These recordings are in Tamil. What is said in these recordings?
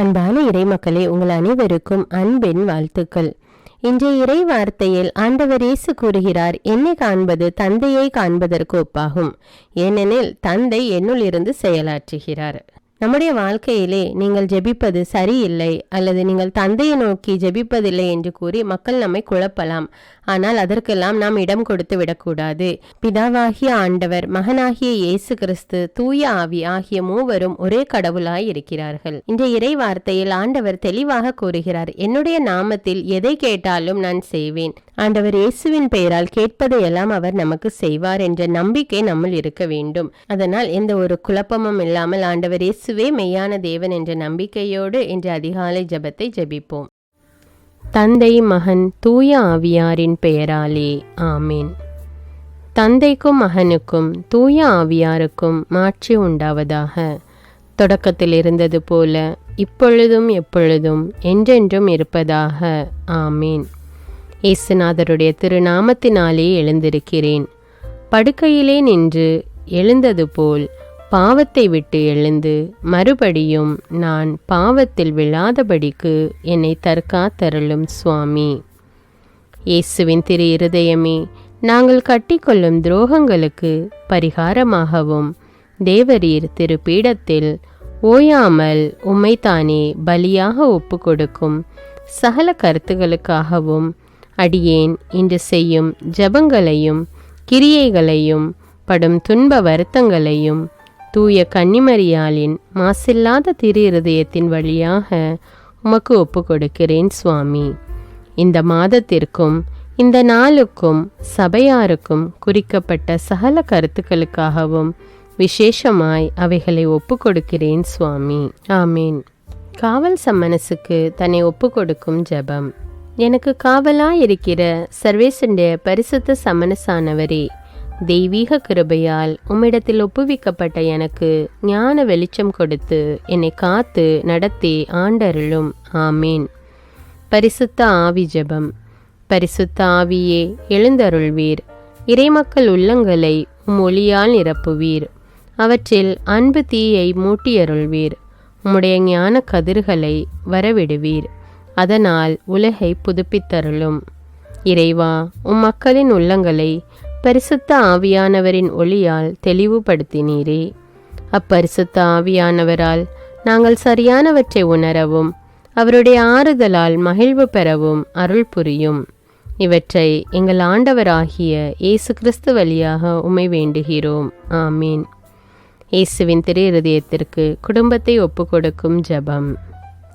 அன்பான இறைமக்களே உங்கள் அனைவருக்கும் அன்பின் வாழ்த்துக்கள். இன்றைய இறை வார்த்தையில் ஆண்டவர் இயேசு கூறுகிறார் என்னை காண்பது தந்தையை காண்பதற்கு ஒப்பாகும். ஏனெனில் தந்தை என்னுள் இருந்து செயலாற்றுகிறார். நம்முடைய வாழ்க்கையிலே நீங்கள் ஜெபிப்பது சரியில்லை அல்லது நீங்கள் தந்தையை நோக்கி ஜெபிப்பதில்லை என்று கூறி மக்கள் நம்மை குழப்பலாம். ஆனால் அதற்கெல்லாம் நாம் இடம் கொடுத்து விடக்கூடாது. பிதாவாகிய ஆண்டவர் மகனாகிய இயேசு கிறிஸ்து தூய ஆவி ஆகிய மூவரும் ஒரே கடவுளாய் இருக்கிறார்கள். இந்த இறை வார்த்தையில் ஆண்டவர் தெளிவாக கூறுகிறார் என்னுடைய நாமத்தில் எதை கேட்டாலும் நான் செய்வேன். ஆண்டவர் இயேசுவின் பெயரால் கேட்பதையெல்லாம் அவர் நமக்கு செய்வார் என்ற நம்பிக்கை நம்மில் இருக்க வேண்டும். அதனால் எந்த ஒரு குழப்பமும் இல்லாமல் ஆண்டவர் இயேசுவே மெய்யான தேவன் என்ற நம்பிக்கையோடு இன்று அதிகாலை ஜெபத்தை ஜெபிப்போம். தந்தை மகன் தூய ஆவியாரின் பெயராலே ஆமீன். தந்தைக்கும் மகனுக்கும் தூய ஆவியாருக்கும் மாட்சி உண்டாவதாக. தொடக்கத்தில் இருந்தது போல இப்பொழுதும் எப்பொழுதும் என்றென்றும் இருப்பதாக ஆமீன். இயேசுநாதருடைய திருநாமத்தினாலே எழுந்திருக்கிறேன். படுக்கையிலே நின்று எழுந்தது போல் பாவத்தை விட்டு எழுந்து மறுபடியும் நான் பாவத்தில் விழாதபடிக்கு என்னை தற்காத்தருளும் சுவாமி. இயேசுவின் திரு இருதயமே நாங்கள் கட்டிக்கொள்ளும் துரோகங்களுக்கு பரிகாரமாகவும் தேவரீர் திரு பீடத்தில் ஓயாமல் உம்மைத்தானே பலியாக ஒப்பு கொடுக்கும் சகல கருத்துகளுக்காகவும் அடியேன் இன்று செய்யும் ஜபங்களையும் கிரியைகளையும் படும் துன்ப வருத்தங்களையும் தூய கன்னிமரியாளின் மாசில்லாத திரு இருதயத்தின் வழியாக உமக்கு ஒப்பு கொடுக்கிறேன் சுவாமி. இந்த மாதத்திற்கும் இந்த நாளுக்கும் சபையாருக்கும் குறிக்கப்பட்ட சகல கருத்துக்களுக்காகவும் விசேஷமாய் அவைகளை ஒப்பு கொடுக்கிறேன் சுவாமி. ஆமீன். காவல் சம்மனசுக்கு தன்னை ஒப்பு கொடுக்கும் ஜெபம். எனக்கு காவலாயிருக்கிற இருக்கிற பரிசுத்த சமனசானவரே தெய்வீக கிருபையால் உம்மிடத்தில் ஒப்புவிக்கப்பட்ட எனக்கு ஞான வெளிச்சம் கொடுத்து என்னை காத்து நடத்தி ஆண்டருளும். ஆமீன். பரிசுத்த ஆவி ஜபம். பரிசுத்த ஆவியே எழுந்தருள்வீர். இறைமக்கள் உள்ளங்களை உம் ஒளியால் நிரப்புவீர். அவற்றில் அன்பு தீயை மூட்டியருள்வீர். உம்முடைய ஞான கதிர்களை வரவிடுவீர். அதனால் உலகை புதுப்பித்தருளும். இறைவா உம் மக்களின் உள்ளங்களை பரிசுத்த ஆவியானவரின் ஒளியால் தெளிவுபடுத்தினீரே. அப்பரிசுத்த ஆவியானவரால் நாங்கள் சரியானவற்றை உணரவும் அவருடைய ஆறுதலால் மகிழ்வு பெறவும் அருள் புரியும். இவற்றை எங்கள் ஆண்டவராகிய இயேசு கிறிஸ்து வழியாக உமை வேண்டுகிறோம். ஆமீன். இயேசுவின் திரு இருதயத்திற்கு குடும்பத்தை ஒப்புக்கொடுக்கும் ஜெபம்.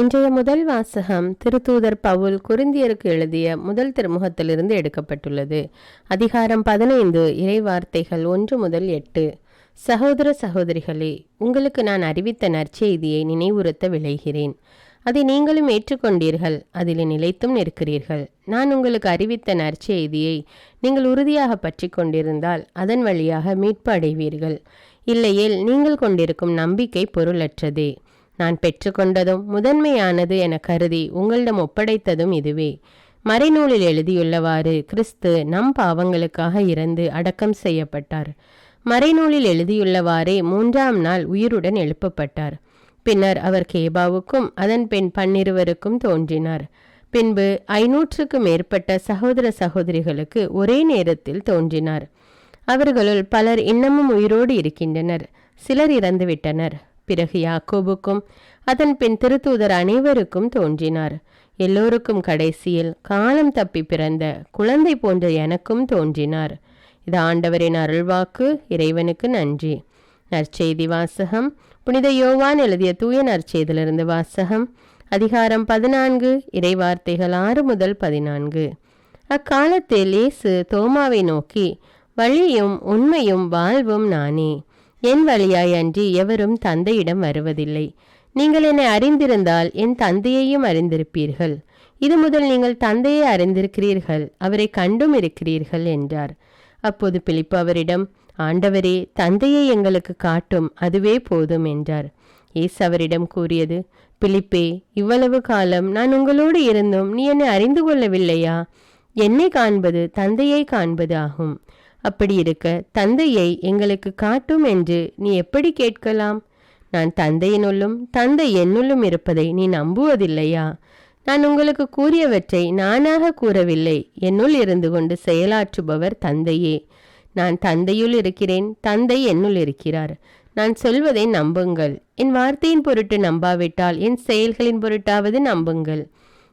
இன்றைய முதல் வாசகம் திருத்தூதர் பவுல் குருந்தியருக்கு எழுதிய முதல் திருமுகத்திலிருந்து எடுக்கப்பட்டுள்ளது. அதிகாரம் பதினைந்து இறைவார்த்தைகள் ஒன்று முதல் எட்டு. சகோதர சகோதரிகளே உங்களுக்கு நான் அறிவித்த நற்செய்தியை நினைவுறுத்த விளைகிறேன் அதை நீங்களும் ஏற்றுக்கொண்டீர்கள் அதில் நிலைத்தும் நிற்கிறீர்கள். நான் உங்களுக்கு அறிவித்த நற்செய்தியை நீங்கள் உறுதியாக பற்றி கொண்டிருந்தால் அதன் வழியாக மீட்பு அடைவீர்கள். இல்லையேல் நீங்கள் கொண்டிருக்கும் நம்பிக்கை பொருளற்றதே. நான் பெற்றுக்கொண்டதும் முதன்மையானது என கருதி உங்களிடம் ஒப்படைத்ததும் இதுவே. மறைநூலில் எழுதியுள்ளவாறு கிறிஸ்து நம் பாவங்களுக்காக இறந்து அடக்கம் செய்யப்பட்டார். மறைநூலில் எழுதியுள்ளவாறே மூன்றாம் நாள் உயிருடன் எழுப்பப்பட்டார். பின்னர் அவர் கேபாவுக்கும் அதன் பின் பன்னிருவருக்கும் தோன்றினார். பின்பு ஐநூற்றுக்கு மேற்பட்ட சகோதர சகோதரிகளுக்கு ஒரே நேரத்தில் தோன்றினார். அவர்களுள் பலர் இன்னமும் உயிரோடு இருக்கின்றனர். சிலர் இறந்துவிட்டனர். பிறகு யாக்கோபுக்கும் அதன் பின் திருத்தூதர் அனைவருக்கும் தோன்றினார். எல்லோருக்கும் கடைசியில் காலம் தப்பி பிறந்த குழந்தை போன்ற எனக்கும் தோன்றினார். இது ஆண்டவரின் அருள்வாக்கு இறைவனுக்கு நன்றி. நற்செய்தி வாசகம். புனித யோவான் எழுதிய தூய நற்செய்திலிருந்து வாசகம். அதிகாரம் பதினான்கு இறைவார்த்தைகள் ஆறு முதல் பதினான்கு. அக்காலத்தில் இயேசு தோமாவை நோக்கி வழியும் உண்மையும் வாழ்வும் நானே. என் வழியாய் அன்றி எவரும் தந்தையிடம் வருவதில்லை. நீங்கள் என்னை அறிந்திருந்தால் என் தந்தையையும் அறிந்திருப்பீர்கள். இது முதல் நீங்கள் தந்தையை அறிந்திருக்கிறீர்கள் அவரை கண்டும் இருக்கிறீர்கள் என்றார். அப்போது பிலிப்பு அவரிடம் ஆண்டவரே தந்தையை எங்களுக்கு காட்டும் அதுவே போதும் என்றார். ஏசு அவரிடம் கூறியது பிலிப்பே இவ்வளவு காலம் நான் உங்களோடு இருந்தும் நீ என்னை அறிந்து கொள்ளவில்லையா? என்னை காண்பது தந்தையை காண்பது ஆகும். அப்படி இருக்க தந்தையை எங்களுக்கு காட்டும் என்று நீ எப்படி கேட்கலாம்? நான் தந்தையினுள்ளும் தந்தை என்னுள்ளும் இருப்பதை நீ நம்புவதில்லையா? நான் உங்களுக்கு கூறியவற்றை நானாக கூறவில்லை. என்னுள் இருந்து கொண்டு செயலாற்றுபவர் தந்தையே. நான் தந்தையுள் இருக்கிறேன் தந்தை என்னுள் இருக்கிறார். நான் சொல்வதை நம்புங்கள். என் வார்த்தையின் பொருட்டு நம்பாவிட்டால் என் செயல்களின் பொருட்டாவது நம்புங்கள்.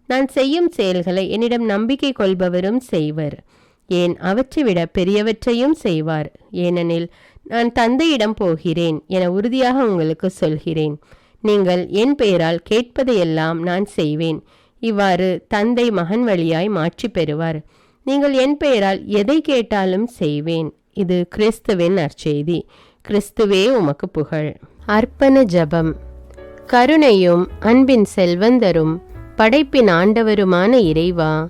நான் செய்யும் செயல்களை என்னிடம் நம்பிக்கை கொள்பவரும் செய்வர். ஏன் அவற்றை விட பெரியவற்றையும் செய்வார். ஏனெனில் நான் தந்தையிடம் போகிறேன் என உறுதியாக உங்களுக்கு சொல்கிறேன். நீங்கள் என் பெயரால் கேட்பதையெல்லாம் நான் செய்வேன். இவ்வாறு தந்தை மகன் வழியாய் மாற்றி பெறுவார். நீங்கள் என் பெயரால் எதை கேட்டாலும் செய்வேன். இது கிறிஸ்துவின் நற்செய்தி. கிறிஸ்துவே உமக்கு புகழ். அர்ப்பண ஜபம். கருணையும் அன்பின் செல்வந்தரும் படைப்பின் ஆண்டவருமான இறைவா